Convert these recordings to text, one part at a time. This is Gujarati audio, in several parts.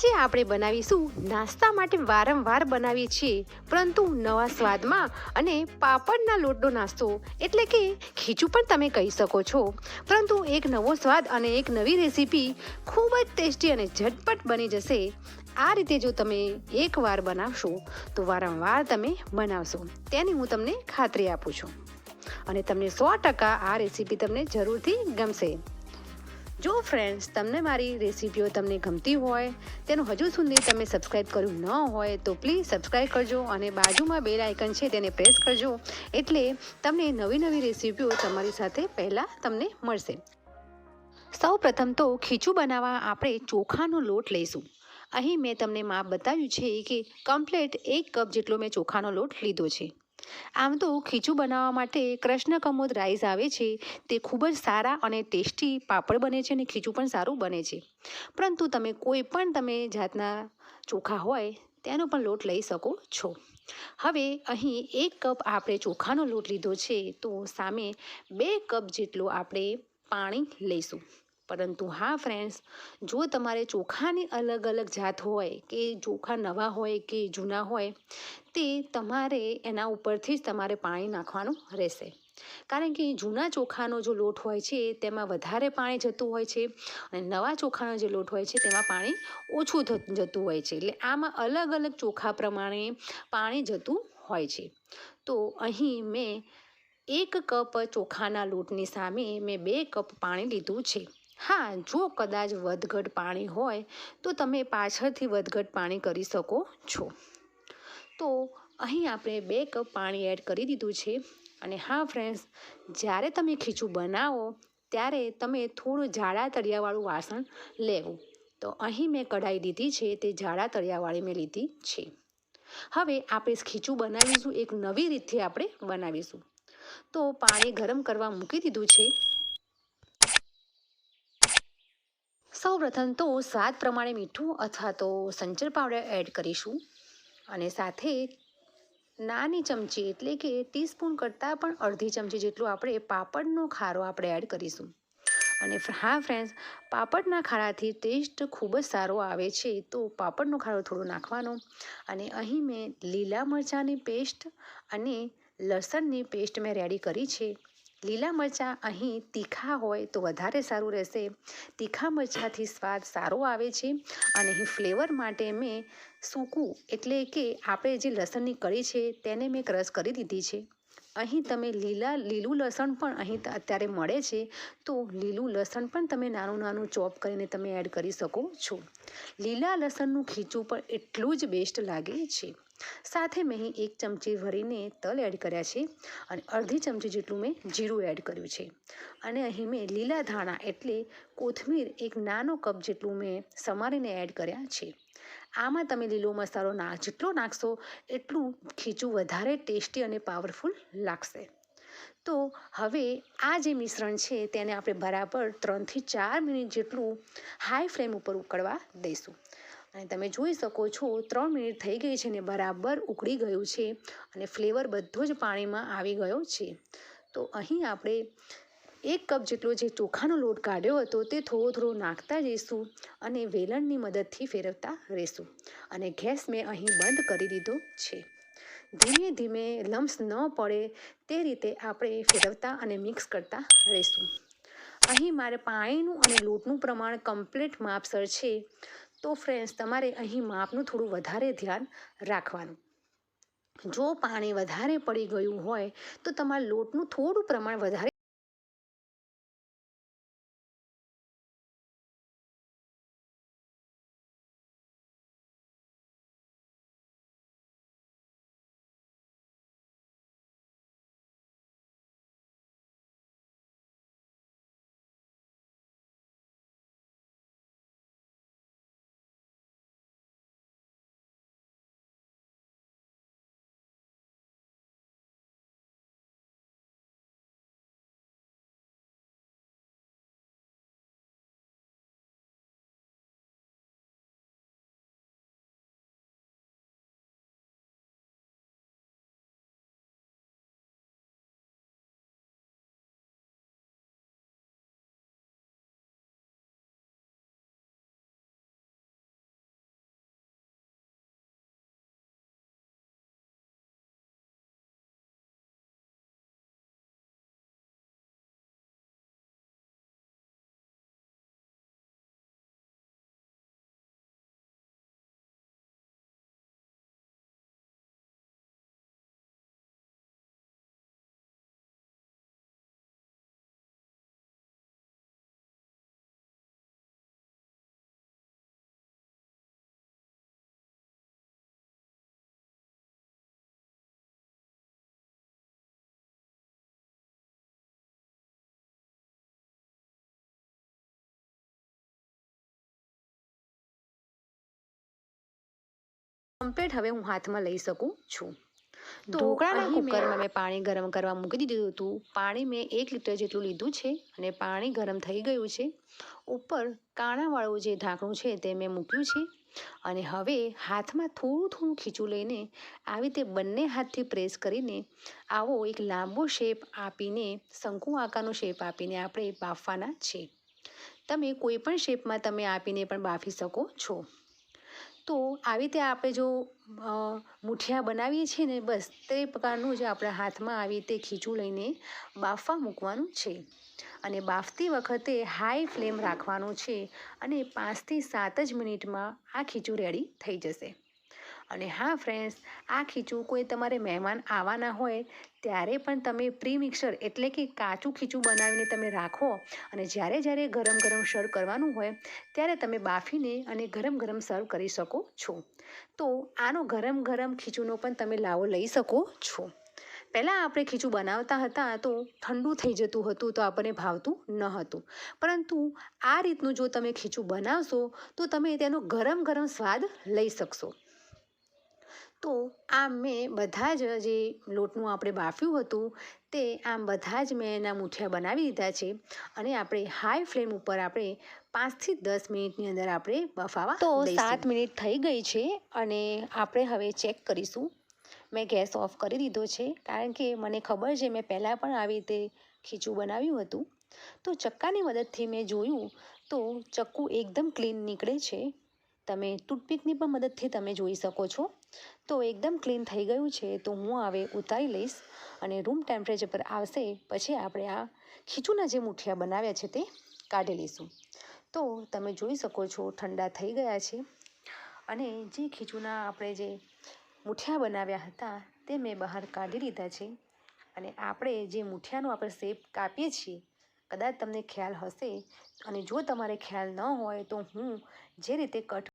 આજે આપણે બનાવીશું નાસ્તા માટે વારંવાર બનાવીએ છીએ, પરંતુ નવા સ્વાદમાં અને પાપડના લોટનો નાસ્તો, એટલે કે ખીચું પણ તમે કહી શકો છો. પરંતુ એક નવો સ્વાદ અને એક નવી રેસીપી ખૂબ જ ટેસ્ટી અને ઝટપટ બની જશે. આ રીતે જો તમે એકવાર બનાવશો, તો વારંવાર તમે બનાવશો. તેની હું તમને ખાતરી આપું છું. અને તમને સો ટકા આ રેસીપી તમને જરૂરથી ગમશે. જો ફ્રેન્ડ્સ તમને મારી રેસીપીઓ તમને ગમતી હોય, તેનું હજુ સુધી તમે સબસ્ક્રાઈબ કર્યું ન હોય, તો પ્લીઝ સબસ્ક્રાઈબ કરજો અને બાજુમાં બેલ આઇકન છે તેને પ્રેસ કરજો એટલે તમને નવી નવી રેસીપીઓ તમારી સાથે પહેલાં તમને મળશે. સૌ પ્રથમ તો ખીચું બનાવવા આપણે ચોખાનો લોટ લઈશું. અહીં મેં તમને માપ બતાવ્યું છે કે કમ્પ્લેટ એક કપ જેટલો મેં ચોખાનો લોટ લીધો છે. આમ તો ખીચું બનાવવા માટે કૃષ્ણ કમોદ રાઈસ આવે છે. તે ખૂબ જ સારા અને ટેસ્ટી પાપડ બને છે અને ખીચું પણ સારું બને છે. પરંતુ તમે કોઈ પણ તમે જાતના ચોખા હોય તેનો પણ લોટ લઈ શકો છો. હવે અહીં એક કપ આપણે ચોખાનો લોટ લીધો છે તો સામે બે કપ જેટલું આપણે પાણી લઈશું. પરંતુ હા ફ્રેન્ડ્સ જો તમારે ચોખાની અલગ અલગ જાત હોય કે ચોખા નવા હોય કે જૂના હોય, તે તમારે એના ઉપરથી જ તમારે પાણી નાખવાનું રહેશે. કારણ કે જૂના ચોખાનો જો લોટ હોય છે, તેમાં વધારે પાણી જતું હોય છે અને નવા ચોખાનો જે લોટ હોય છે, તેમાં પાણી ઓછું જતું હોય છે. એટલે આમાં અલગ અલગ ચોખા પ્રમાણે પાણી જતું હોય છે. તો અહીં મેં એક કપ ચોખાના લોટની સામે મેં બે કપ પાણી લીધું છે. હા, જો કદાચ વધઘટ પાણી હોય, તો તમે પાછળથી વધઘટ પાણી કરી શકો છો. તો અહીં આપણે બે કપ પાણી એડ કરી દીધું છે. અને હા ફ્રેન્ડ્સ જ્યારે તમે ખીચું બનાવો, ત્યારે તમે થોડું જાડા તળિયાવાળું વાસણ લેવું. તો અહીં મેં કઢાઈ લીધી છે, તે જાડા તળિયાવાળી મેં લીધી છે. હવે આપણે ખીચું બનાવીશું, એક નવી રીતથી આપણે બનાવીશું. તો પાણી ગરમ કરવા મૂકી દીધું છે. સૌ પ્રથમ તો સ્વાદ પ્રમાણે મીઠું અથવા તો સંચર પાવડર એડ કરીશું. અને સાથે નાની ચમચી એટલે કે ટીસ્પૂન કરતાં પણ અડધી ચમચી જેટલું આપણે પાપડનો ખારો આપણે એડ કરીશું. અને હા ફ્રેન્ડ્સ પાપડના ખારાથી ટેસ્ટ ખૂબ જ સારો આવે છે, તો પાપડનો ખારો થોડો નાખવાનો. અને અહીં મેં લીલા મરચાંની પેસ્ટ અને લસણની પેસ્ટ મેં રેડી કરી છે. લીલા મરચાં અહીં તીખા હોય તો વધારે સારું રહેશે. તીખા મરચાંથી સ્વાદ સારો આવે છે અને અહીં ફ્લેવર માટે મેં સૂકું એટલે કે આપણે જે લસણની કળી છે તેને મેં ક્રશ કરી દીધી છે. અહીં તમે લીલા, લીલું લસણ પણ અહીં અત્યારે મળે છે તો લીલું લસણ પણ તમે નાનું નાનું ચોપ કરીને તમે એડ કરી શકો છો. લીલા લસણનું ખીચું પણ એટલું જ બેસ્ટ લાગે છે. સાથે મેં એક ચમચી ભરીને તલ એડ કર્યા છે અને અડધી ચમચી જેટલું મેં જીરું એડ કર્યું છે. અને અહીં મેં લીલા ધાણા એટલે કોથમીર એક નાનો કપ જેટલું મેં સમારીને એડ કર્યા છે. આમાં તમે લીલો મસાલો ના જેટલો નાખશો એટલું ખીચું વધારે ટેસ્ટી અને પાવરફુલ લાગશે. તો હવે આ જે મિશ્રણ છે તેને આપણે બરાબર ત્રણથી ચાર મિનિટ જેટલું હાઈ ફ્લેમ ઉપર ઉકળવા દઈશું. અને તમે જોઈ શકો છો, ત્રણ મિનિટ થઈ ગઈ છે ને બરાબર ઉકળી ગયું છે અને ફ્લેવર બધો જ પાણીમાં આવી ગયો છે. તો અહીં આપણે એક કપ જેટલો જે ચોખાનો લોટ કાઢ્યો હતો તે થોડો થોડો નાખતા જઈશું અને વેલણની મદદથી ફેરવતા રહીશું. અને ગેસ મેં અહીં બંધ કરી દીધો છે. ધીમે ધીમે લમ્સ ન પડે તે રીતે આપણે ફેરવતા અને મિક્સ કરતા રહીશું. અહીં મારે પાણીનું અને લોટનું પ્રમાણ કમ્પ્લીટ માપસર છે. તો ફ્રેન્ડ્સ તમારે અહીં માપનું થોડું વધારે ધ્યાન રાખવાનું. જો પાણી વધારે પડી ગયું હોય, તો તમારા લોટનું થોડું પ્રમાણ વધારે કમ્પ્લીટ હવે હું હાથમાં લઈ શકું છું. તો ઢોકળાના કુકરમાં મેં પાણી ગરમ કરવા મૂકી દીધું હતું. પાણી મેં એક લીટર જેટલું લીધું છે અને પાણી ગરમ થઈ ગયું છે. ઉપર કાણાવાળું જે ઢાંકણું છે તે મેં મૂક્યું છે. અને હવે હાથમાં થોડું થોડું ખીચું લઈને આવી રીતે બંને હાથથી પ્રેસ કરીને આવો એક લાંબો શેપ આપીને શંકુ આકારનો શેપ આપીને આપણે બાફવાના છે. તમે કોઈ પણ શેપમાં તમે આપીને પણ બાફી શકો છો. તો આવી રીતે આપણે જો મુઠિયા બનાવીએ છીએ ને, બસ તે પ્રકારનું જ આપણા હાથમાં આવી રીતે ખીચું લઈને બાફવા મૂકવાનું છે. અને બાફતી વખતે હાઈ ફ્લેમ રાખવાનું છે અને પાંચથી સાત જ મિનિટમાં આ ખીચું રેડી થઈ જશે. અને હા ફ્રેન્ડ્સ આ ખીચું કોઈ તમારે મહેમાન આવવાના હોય, ત્યારે પણ તમે પ્રી મિક્સર એટલે કે કાચું ખીચું બનાવીને તમે રાખો અને જ્યારે જ્યારે ગરમ ગરમ સર્વ કરવાનું હોય, ત્યારે તમે બાફીને અને ગરમ ગરમ સર્વ કરી શકો છો. તો આનો ગરમ ગરમ ખીચુંનો પણ તમે લાવો લઈ શકો છો. પહેલાં આપણે ખીચું બનાવતા હતા તો ઠંડુ થઈ જતું હતું તો આપણને ભાવતું ન હતું. પરંતુ આ રીતનું જો તમે ખીચું બનાવશો તો તમે તેનો ગરમ ગરમ સ્વાદ લઈ શકશો. તો આમ મેં બધા જ જે લોટનું આપણે બાફ્યું હતું તે આમ બધા જ મેં એના મૂઠિયા બનાવી દીધા છે અને આપણે હાઈ ફ્લેમ ઉપર આપણે પાંચથી દસ મિનિટની અંદર આપણે બફાવા તો સાત મિનિટ થઈ ગઈ છે અને આપણે હવે ચેક કરીશું. મેં ગેસ ઓફ કરી દીધો છે કારણ કે મને ખબર છે મેં પહેલાં પણ આવી રીતે ખીચું બનાવ્યું હતું. તો ચક્કાની મદદથી મેં જોયું તો ચક્કુ એકદમ ક્લીન નીકળે છે. તમે ટૂથપીકની પણ મદદથી તમે જોઈ શકો છો. તો એકદમ ક્લીન થઈ ગયું છે, તો હું હવે ઉતારી લઈશ અને રૂમ ટેમ્પરેચર પર આવશે, પછી આપણે આ ખીચુના જે મુઠિયા બનાવ્યા છે તે કાઢી લઈશું. તો તમે જોઈ શકો છો, ઠંડા થઈ ગયા છે. અને જે ખીચુના આપણે જે મૂઠિયા બનાવ્યા હતા, તે મેં બહાર કાઢી લીધા છે. અને આપણે જે મૂઠિયાનો આપણે શેપ કાપીએ છીએ, કદાચ તમને ખ્યાલ હશે. અને જો તમારે ખ્યાલ ન હોય, તો હું જે રીતે કટ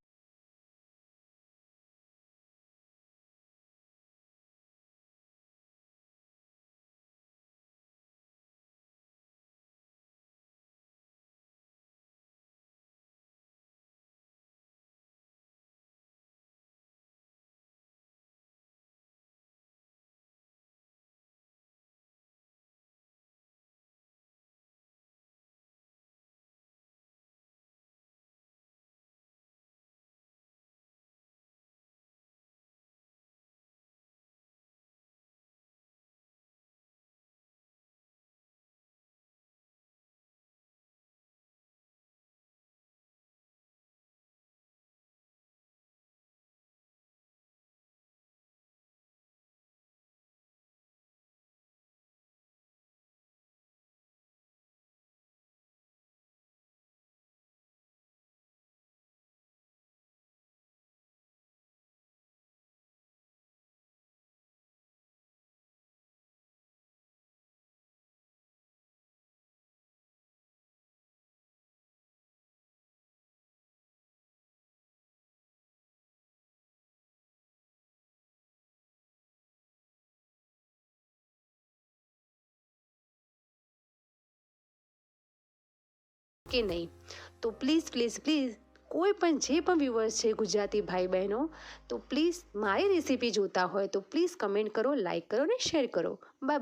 કે નહીં? તો પ્લીઝ પ્લીઝ પ્લીઝ કોઈ પણ જે પણ વ્યુઅર્સ છે ગુજરાતી ભાઈ બહેનો, તો પ્લીઝ મારી રેસીપી જોતા હોય તો પ્લીઝ કમેન્ટ કરો લાઈક કરો અને શેર કરો. બાય